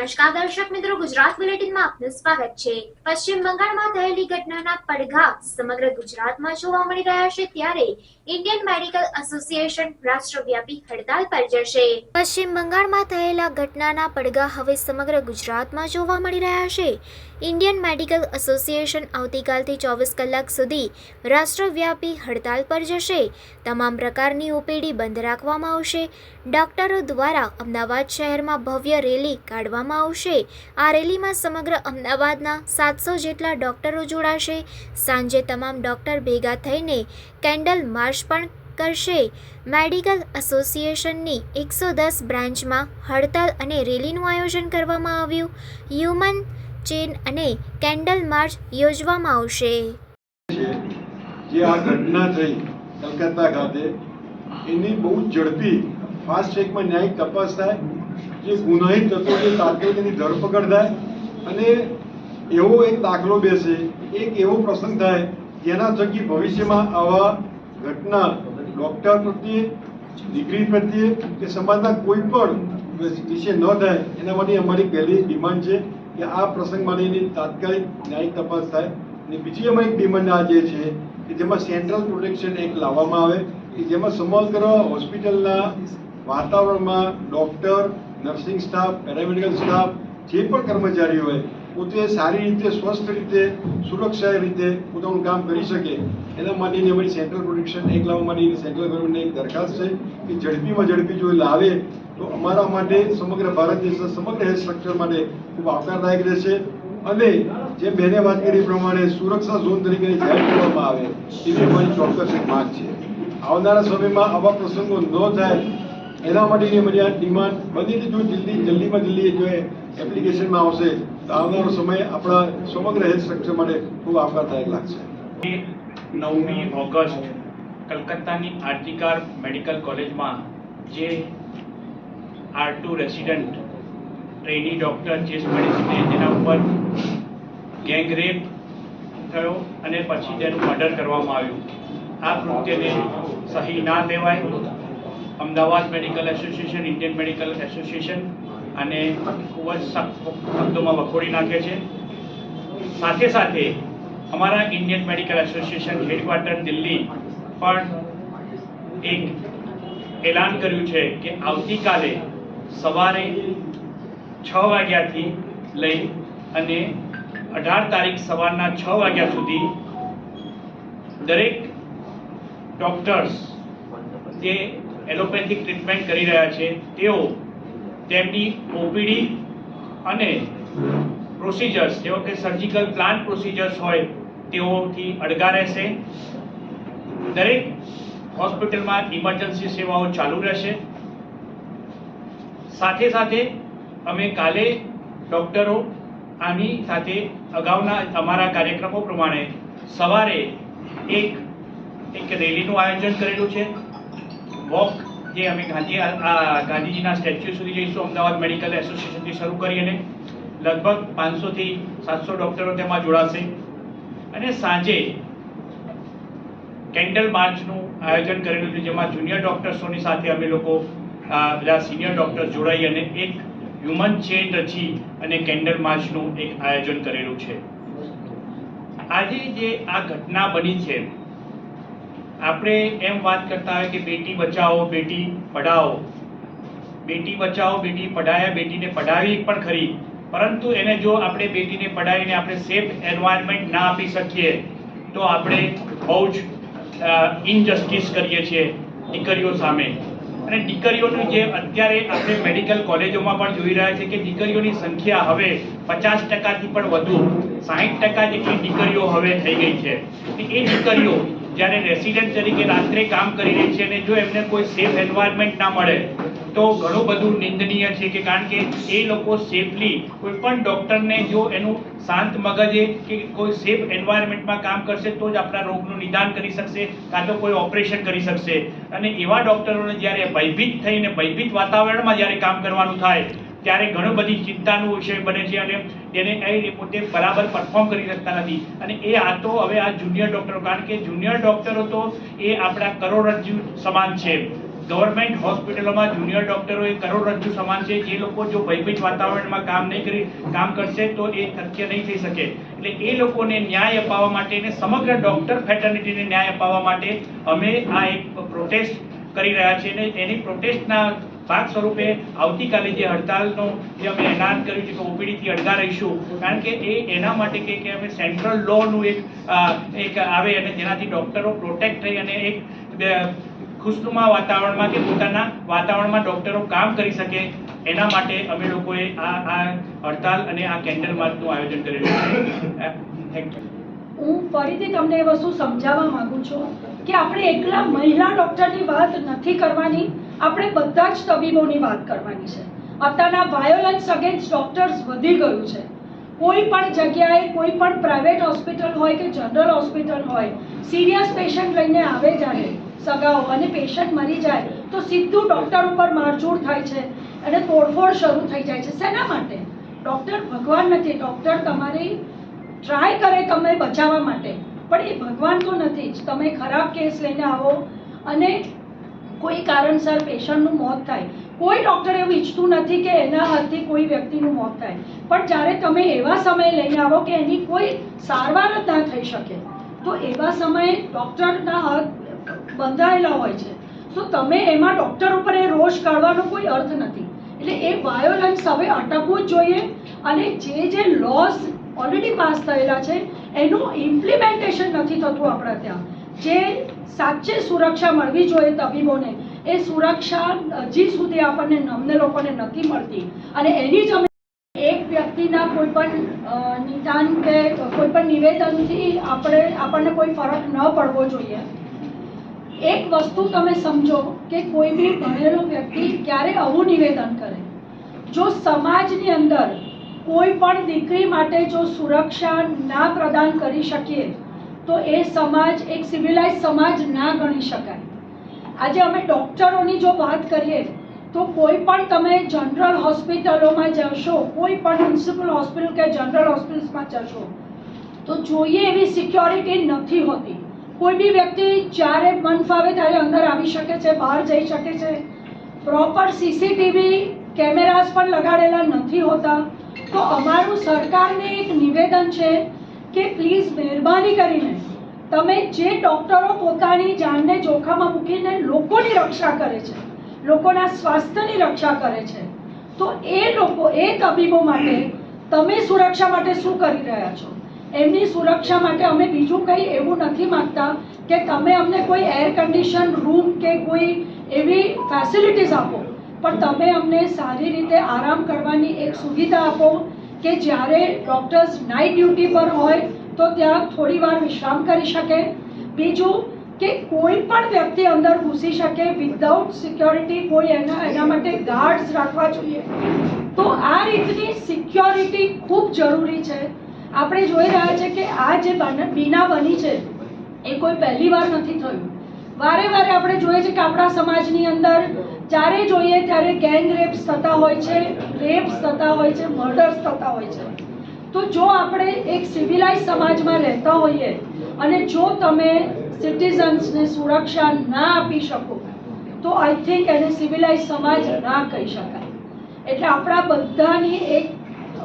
નમસ્કાર દર્શક મિત્રો, ગુજરાત બુલેટિનમાં આપનું સ્વાગત છે. પશ્ચિમ બંગાળમાં થયેલી ઘટનાના પડઘા સમગ્ર ગુજરાતમાં જોવા મળી રહ્યા છે ત્યારે ઇન્ડિયન મેડિકલ એસોસિએશન રાષ્ટ્રવ્યાપી હડતાલ પર જશે. પશ્ચિમ બંગાળમાં થયેલા ઘટનાના પડઘા હવે સમગ્ર ગુજરાતમાં જોવા મળી રહ્યા છે. ઇન્ડિયન મેડિકલ એસોસિએશન આવતીકાલથી ચોવીસ કલાક સુધી રાષ્ટ્રવ્યાપી હડતાલ પર જશે. તમામ પ્રકારની ઓપીડી બંધ રાખવામાં આવશે. ડોક્ટરો દ્વારા અમદાવાદ શહેરમાં ભવ્ય રેલી કાઢવામાં આવશે આ રેલીમાં સમગ્ર અમદાવાદના સાતસો જેટલા ડોક્ટરો જોડાશે. સાંજે તમામ ડોક્ટર ભેગા થઈને કેન્ડલ માર્ચ પણ કરશે. મેડિકલ એસોસિએશનની એકસો દસ બ્રાન્ચમાં હડતાલ અને રેલીનું આયોજન કરવામાં આવ્યું. હ્યુમન ચેન અને કેન્ડલ માર્ચ યોજવામાં આવશે. જે આ ઘટના થઈ કલકત્તા ખાતે, એની બહુ ઝડપી ફાસ્ટ ટ્રેકમાં ન્યાયિક તપાસ થાય. જે ગુનાહિત તત્વો જે તાત્કાલિક એની ધરપકડ થાય અને એવો એક દાખલો બેસે, એક એવો પ્રસંગ થાય જેના થકી ભવિષ્યમાં આવા ઘટના ડૉક્ટર પ્રત્યે દીકરી પ્રત્યે કે સમાજના કોઈ પણ વિશે ન થાય, એના માટે અમારી પહેલી ડિમાન્ડ છે કે આ પ્રસંગ માટેની તાત્કાલિક ન્યાયિક તપાસ થાય. અને બીજી અમારી ડિમાન્ડ આ જે છે કે જેમાં સેન્ટ્રલ પ્રોટેક્શન એક્ટ લાવવામાં આવે, કે જેમાં સમગ્ર હોસ્પિટલના વાતાવરણમાં doctor nursing staff, paramedical staff, જે પણ કર્મચારીઓ હોય, પોતે સારી રીતે, સ્વસ્થ રીતે, સુરક્ષા રીતે પોતાનું કામ કરી શકે. એના માટેની અમારી સેન્ટ્રલ પ્રોટેક્શન એક લાવવા માટેની સેન્ટ્રલ ગવર્મેન્ટને એક દરખાસ્ત છે કે ઝડપીમાં ઝડપી જો લાવે, તો અમારા માટે સમગ્ર ભારત દેશના સમગ્ર હેલ્થ સ્ટ્રક્ચર માટે ખૂબ આવકારદાયક રહેશે. અને જે બેને વાત કરી પ્રમાણે સુરક્ષા ઝોન તરીકે જાહેર કરવામાં આવે, એવી અમારી ચોક્કસ એક માંગ છે. આવનારા સમયમાં આવા પ્રસંગો ન થાય એના માટેની અમારી ડિમાન્ડ બધી જો જલ્દી, જલ્દીમાં જલ્દી જો એપ્લિકેશનમાં આવશે, તો આવનારો સમય આપણા સમગ્ર હેલ્થ સ્ટ્રક્ચર માટે ખૂબ આવકારદાયક લાગશે. નવમી ઓગસ્ટ કલકત્તાની આરટીકાર મેડિકલ કોલેજમાં જે R two resident trainee doctor chest મેડિસિને તેના ઉપર ગેંગરેપ થયો અને પછી તેનું મર્ડર કરવામાં આવ્યું. આ કૃત્યને સહી ના લેવાય. Ahmedabad medical association, Indian medical association અને ખૂબ જ શબ્દોમાં વખોડી નાખે છે. સાથે સાથે અમારા Indian medical association headquarter Delhi પણ એક એલાન કર્યું છે કે આવતીકાલે સવારે છ વાગ્યાથી લઈ અને અઢાર તારીખ સવારના છ વાગ્યા સુધી દરેક ડૉક્ટર્સ જે એલોપેથિક ટ્રીટમેન્ટ કરી રહ્યા છે. તેઓ તેમની ઓપીડી અને પ્રોસિજર્સ જેવો કે સર્જિકલ પ્લાન પ્રોસિજર્સ હોય, તેઓથી અડગા રહેશે. દરેક હોસ્પિટલમાં ઇમરજન્સી સેવાઓ ચાલુ રહેશે. સાથે સાથે અમે કાલે ડૉક્ટરો આની સાથે અગાઉના અમારા કાર્યક્રમો પ્રમાણે સવારે એક એક રેલીનું આયોજન કરેલું છે. વોક જે અમે ગાંધી ગાંધીજીના સ્ટેચ્યુ સુધી જઈશું, અમદાવાદ મેડિકલ એસોસિએશનથી શરૂ કરી અને લગભગ પાંચસોથી સાતસો ડૉક્ટરો તેમાં જોડાશે. અને સાંજે કેન્ડલ માર્ચનું આયોજન કરેલું છે જેમાં જુનિયર ડૉક્ટર્સોની સાથે અમે લોકો બધા સિનિયર ડૉક્ટર્સ જોડાઈ અને એક હ્યુમન ચેન રચી અને કેન્ડલ માર્ચનું એક આયોજન કરેલું છે. આજે જે આ ઘટના બની છે આપણે એમ વાત કરતા હોય કે બેટી બચાવો, બેટી પઢાઓ. બેટી બચાવો, બેટી પઢાયા, બેટીને પઢાવી પણ ખરી. પરંતુ એને જો આપણે બેટીને પઢાવીને આપણે સેફ એન્વાયરમેન્ટ ના આપી શકીએ, તો આપણે બહુ જ ઇનજસ્ટિસ કરીએ છીએ દીકરીઓ સામે. અને દીકરીઓનું જે અત્યારે આપણે મેડિકલ કોલેજોમાં પણ જોઈ રહ્યા છે કે દીકરીઓની સંખ્યા હવે પચાસ ટકાથી પણ વધુ, સાહીઠ ટકા જેટલી દીકરીઓ હવે થઈ ગઈ છે. એ દીકરીઓ જ્યારે રેસિડેન્ટ તરીકે રાત્રે કામ કરી રહી છે અને જો એમને કોઈ સેફ એન્વાયરમેન્ટ ના મળે, તો ઘણું બધું નિંદનીય છે કે કારણ કે એ લોકો સેફલી કોઈ પણ ડૉક્ટરને જો એનું શાંત મગજે કે કોઈ સેફ એન્વાયરમેન્ટમાં કામ કરશે, તો જ આપણા રોગનું નિદાન કરી શકશે, કાં તો કોઈ ઓપરેશન કરી શકશે. અને એવા ડૉક્ટરોને જ્યારે ભયભીત થઈને ભયભીત વાતાવરણમાં જ્યારે કામ કરવાનું થાય ત્યારે ઘણું બધી ચિંતાનું વિષય બને છે અને તેને એ પોતે બરાબર પરફોર્મ કરી શકતા નથી. અને એ આ તો હવે આ જુનિયર ડૉક્ટરો કારણ કે જુનિયર ડૉક્ટરો તો એ આપણા કરોડરજ્જુ સમાન છે. ગવર્મેન્ટ હોસ્પિટલોમાં જુનિયર ડોક્ટરો એ કરોડરજ્જુ સમાન છે. જે લોકો જો ભયભીત વાતાવરણમાં કામ નહીં કરી, કામ કરશે તો એ શક્ય નહીં થઈ શકે. એટલે એ લોકોને ન્યાય અપાવવા માટે અને સમગ્ર ડોક્ટર ફેટર્નિટીને ન્યાય અપાવવા માટે અમે આ એક પ્રોટેસ્ટ કરી રહ્યા છીએ અને એની પ્રોટેસ્ટના ભાગ સ્વરૂપે આવતીકાલે જે હડતાલનો જે અમે એલાન કર્યું છે કે ઓપીડીથી અડગા રહીશું, કારણ કે એ એના માટે કે અમે સેન્ટ્રલ લોનું એક એક આવે અને જેનાથી ડૉક્ટરો પ્રોટેક્ટ થઈ અને એક ખુશનુમા વાતાવરણમાં કે પોતાના વાતાવરણમાં ડૉક્ટરો કામ કરી શકે, એના માટે અમે લોકોએ આ આ હડતાલ અને આ કેન્ડલ માર્ચનું આયોજન કરેલું છે. હું ફરીથી તમને એ વસ્તુ સમજાવવા માંગુ છું કે આપણે એકલા મહિલા ડૉક્ટરની વાત નથી કરવાની આપણે બધા જ તબીબોની વાત કરવાની છે. અત્યારના વાયોલન્સ અગેન્સ્ટ ડૉક્ટર્સ વધી ગયું છે. કોઈ પણ જગ્યાએ કોઈ પણ પ્રાઇવેટ હોસ્પિટલ હોય કે જનરલ હોસ્પિટલ હોય સિરિયસ પેશન્ટ લઈને આવે જાણે સગાઓ અને પેશન્ટ મરી જાય, તો સીધું ડૉક્ટર ઉપર મારઝૂડ થાય છે અને તોડફોડ શરૂ થઈ જાય છે. શેના માટે? ડૉક્ટર ભગવાન નથી. ડૉક્ટર તમારી ટ્રાય કરે તમને બચાવવા માટે. પણ એ ભગવાન તો નથી જ. તમે ખરાબ કેસ લઈને આવો અને કોઈ કારણસર પેશન્ટનું મોત થાય. કોઈ ડૉક્ટર એવું ઈચ્છતું નથી કે એના હાથથી કોઈ વ્યક્તિનું મોત થાય. પણ જ્યારે તમે એવા સમયે લઈને આવો કે એની કોઈ સારવાર જ ના થઈ શકે, તો એવા સમયે ડૉક્ટરના હાથ બંધાયેલા હોય છે. તો તમે એમાં ડૉક્ટર ઉપર એ રોષ કાઢવાનો કોઈ અર્થ નથી. એટલે એ વાયોલન્સ હવે અટકવું જ જોઈએ અને જે જે લોસ ઓલરેડી પાસ થયેલા છે, એનું ઇમ્પ્લિમેન્ટેશન નથી થતું આપણા ત્યાં. જે સાચે સુરક્ષા મળવી જોઈએ તબીબોને. એ સુરક્ષા હજી સુધી આપણને અમને લોકોને નથી મળતી. અને એની જ એક વ્યક્તિના કોઈ પણ નિદાન કે કોઈ પણ નિવેદનથી આપણે, આપણને કોઈ ફરક ન પડવો જોઈએ. એક વસ્તુ તમે સમજો કે કોઈ બી ભણેલો વ્યક્તિ ક્યારે આવું નિવેદન કરે? જો સમાજની અંદર કોઈ પણ દીકરી માટે જો સુરક્ષા ના પ્રદાન કરી શકીએ તો એ સમાજ, એક સિવિલાઇઝ સમાજ ના ગણી શકાય. આજે અમે ડૉક્ટરોની જો વાત કરીએ, તો કોઈ પણ તમે જનરલ હોસ્પિટલોમાં જશો, કોઈ પણ મ્યુનિસિપલ હોસ્પિટલ કે જનરલ હોસ્પિટલ્સમાં જશો, તો જોઈએ એવી સિક્યોરિટી નથી હોતી. કોઈ બી વ્યક્તિ જ્યારે મન ફાવે ત્યારે અંદર આવી શકે છે, બહાર જઈ શકે છે. પ્રોપર સીસીટીવી કેમેરાસ પણ લગાડેલા નથી હોતા. તો અમારું સરકારને એક નિવેદન છે કે પ્લીઝ મહેરબાની કરીને તમે જે ડૉક્ટરો પોતાની જાનને જોખમમાં મૂકીને લોકોની રક્ષા કરે છે, લોકોના સ્વાસ્થ્યની રક્ષા કરે છે, તો એ લોકો, એ તબીબો માટે તમે સુરક્ષા માટે શું કરી રહ્યા છો? એમની સુરક્ષા માટે અમે બીજું કંઈ એવું નથી માગતા કે તમે અમને કોઈ એર કન્ડિશન રૂમ કે કોઈ એવી ફેસિલિટીઝ આપો. પણ તમે અમને સારી રીતે આરામ કરવાની એક સુવિધા આપો કે જ્યારે ડૉક્ટર્સ નાઇટ ડ્યુટી પર હોય તો ત્યાં થોડી વાર વિશ્રામ કરી શકે. બીજું કે કોઈ પણ વ્યક્તિ અંદર ઘૂસી શકે વિધાઉટ સિક્યોરિટી કોઈ એના એના માટે ગાર્ડ્સ રાખવા જોઈએ. તો આ રીતની સિક્યોરિટી ખૂબ જરૂરી છે. આપણે જોઈ રહ્યા છે કે આ જે બન- બીના છે, એ કોઈ પહેલી વાર નથી થયું. વારે વારે આપણે જોઈએ છે કે આપણા સમાજની અંદર જ્યારે જોઈએ ત્યારે ગેંગ રેપ્સ થતા હોય છે રેપ્સ થતા હોય છે મર્ડર્સ થતા હોય છે. તો જો આપણે એક સિવિલાઇઝ સમાજમાં રહેતા હોઈએ અને જો તમે સિટીઝન્સને સુરક્ષા ના આપી શકો, તો આઈ થિંક એને સિવિલાઇઝ સમાજ ના કહી શકાય. એટલે આપણા બધાની એક,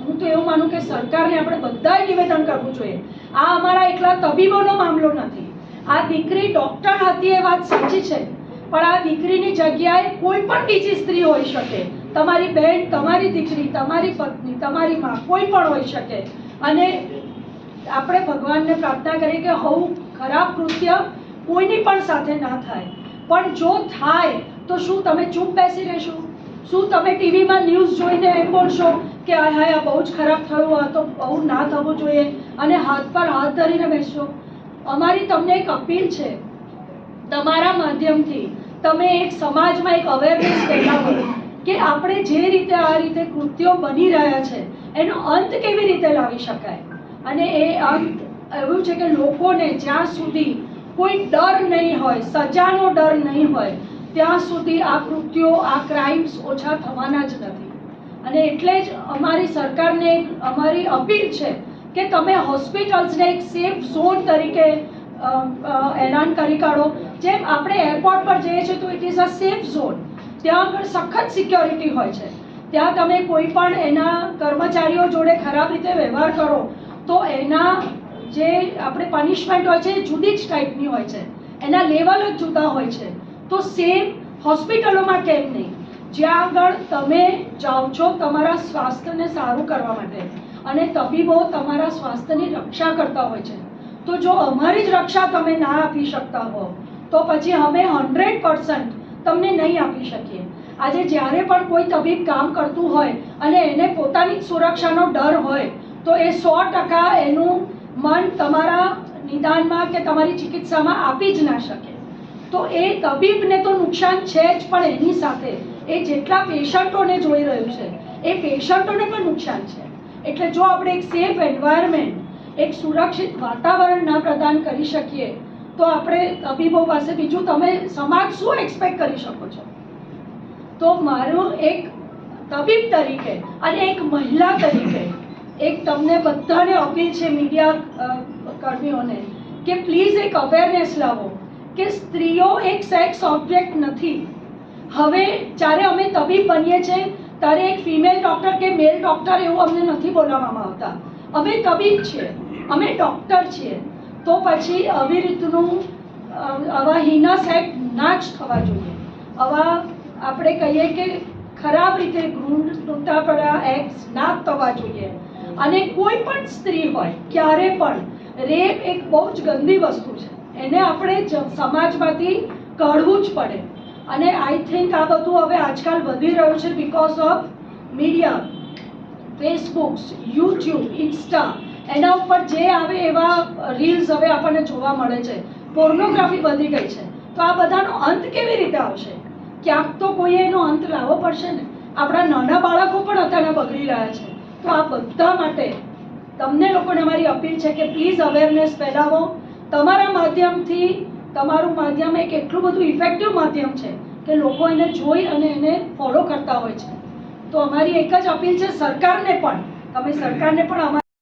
હું તો એવું માનું કે સરકારને આપણે બધાએ નિવેદન કરવું જોઈએ. આ અમારા એકલા તબીબોનો મામલો નથી. આ દીકરી ડૉક્ટર હતી એ વાત સાચી છે, પણ આ દીકરીની જગ્યાએ કોઈ પણ બીજી સ્ત્રી હોઈ શકે. તમારી બહેન તમારી દીકરી, તમારી પત્ની, તમારી માં કોઈ પણ હોઈ શકે. અને આપણે ભગવાનને પ્રાર્થના કરીએ કે હવું ખરાબ કૃત્ય કોઈની પણ સાથે ના થાય. પણ જો થાય, તો શું તમે ચૂપ બેસી રહેશો? શું તમે ટીવીમાં ન્યૂઝ જોઈને એમ બોલશો કે આ હાય, આ બહુ જ ખરાબ થયું, આ તો બહુ ના થવું જોઈએ અને હાથ પર હાથ ધરીને બેસશો? અમારી તમને એક અપીલ છે. તમારા માધ્યમથી તમે એક સમાજમાં એક અવેરનેસ ફેલાવો. કે આપણે જે રીતે આ રીતે કૃત્યો બની રહ્યા છે, એનો અંત કેવી રીતે લાવી શકાય? અને એ અંત એવું છે કે લોકોને જ્યાં સુધી કોઈ ડર નહીં હોય, સજાનો ડર નહીં હોય, ત્યાં સુધી આ કૃત્યો, આ ક્રાઇમ્સ ઓછા થવાના જ નથી. અને એટલે જ અમારી સરકારને અમારી અપીલ છે કે તમે હોસ્પિટલ્સને એક સેફ ઝોન તરીકે એલાન કરી કાઢો. જેમ આપણે એરપોર્ટ પર જઈએ છીએ તો it is a safe zone ત્યાં આગળ સખત સિક્યોરિટી હોય છે. ત્યાં તમે કોઈ પણ એના કર્મચારીઓ જોડે ખરાબ રીતે વ્યવહાર કરો, તો એના જે આપણે પનિશમેન્ટ હોય છે એ જુદી જ ટાઈપની હોય છે. એના લેવલ જ જુદા હોય છે. તો સેમ હોસ્પિટલોમાં કેમ નહીં? જ્યાં આગળ તમે જાઓ છો તમારા સ્વાસ્થ્યને સારું કરવા માટે. અને તબીબો તમારા સ્વાસ્થ્યની રક્ષા કરતા હોય છે. તો જો અમારી જ રક્ષા તમે ના આપી શકતા હો, તો પછી અમે હંડ્રેડ પર્સન્ટ તમને નહીં આપી શકીએ. આજે જ્યારે પણ કોઈ તબીબ કામ કરતું હોય અને એને પોતાની સુરક્ષાનો ડર હોય, તો એ સો ટકા એનું મન તમારા નિદાનમાં કે તમારી ચિકિત્સામાં આપી જ ના શકે. તો એ તબીબને તો નુકસાન છે જ, પણ એની સાથે એ જેટલા પેશન્ટોને જોઈ રહ્યું છે, એ પેશન્ટોને પણ નુકસાન છે. એટલે જો આપણે એક સેફ એન્વાયરમેન્ટ, એક સુરક્ષિત વાતાવરણ ના પ્રદાન કરી શકીએ તો આપણે તબીબો પાસે બીજું તમે સમાજ શું એક્સપેક્ટ કરી શકો છો? તો મારું એક તબીબ તરીકે અને એક મહિલા તરીકે એક તમને બધાને અપીલ છે મીડિયા કર્મીઓને કે પ્લીઝ એક અવેરનેસ લાવો કે સ્ત્રીઓ એક સેક્સ ઓબ્જેક્ટ નથી. હવે જ્યારે અમે તબીબ બનીએ છીએ, ત્યારે એક ફિમેલ ડૉક્ટર કે મેલ ડૉક્ટર એવું અમને નથી બોલાવવામાં આવતા. અમે તબીબ છીએ, અમે ડૉક્ટર છીએ. તો પછી આવી રીતનું આવા હિના એક્ટ ના જ થવા જોઈએ. આવા આપણે કહીએ કે ખરાબ રીતે ગૃંઢ તૂટા પડ્યા એક્સ ના થવા જોઈએ. અને કોઈ પણ સ્ત્રી હોય, ક્યારે પણ, રેપ એક બહુ જ ગંદી વસ્તુ છે. એને આપણે સમાજમાંથી કાઢવું જ પડે. અને આઈ થિંક આ બધું હવે આજકાલ વધી રહ્યું છે because of media Facebook YouTube Insta એના ઉપર જે આવે એવા રીલ્સ હવે આપણને જોવા મળે છે. પોર્નોગ્રાફી વધી ગઈ છે. તો આ બધાનો અંત કેવી રીતે આવશે? ક્યાંક તો કોઈએ એનો અંત લાવવો પડશે ને. આપણા નાના બાળકો પણ અત્યારે બગડી રહ્યા છે. તો આ બધા માટે તમને લોકોને અમારી અપીલ છે કે પ્લીઝ અવેરનેસ ફેલાવો. તમારા માધ્યમથી, તમારું માધ્યમ એક એટલું બધું ઇફેક્ટિવ માધ્યમ છે કે લોકો એને જોઈ અને એને ફોલો કરતા હોય છે. તો અમારી એક જ અપીલ છે, સરકારને પણ. તમે સરકારને પણ અમારી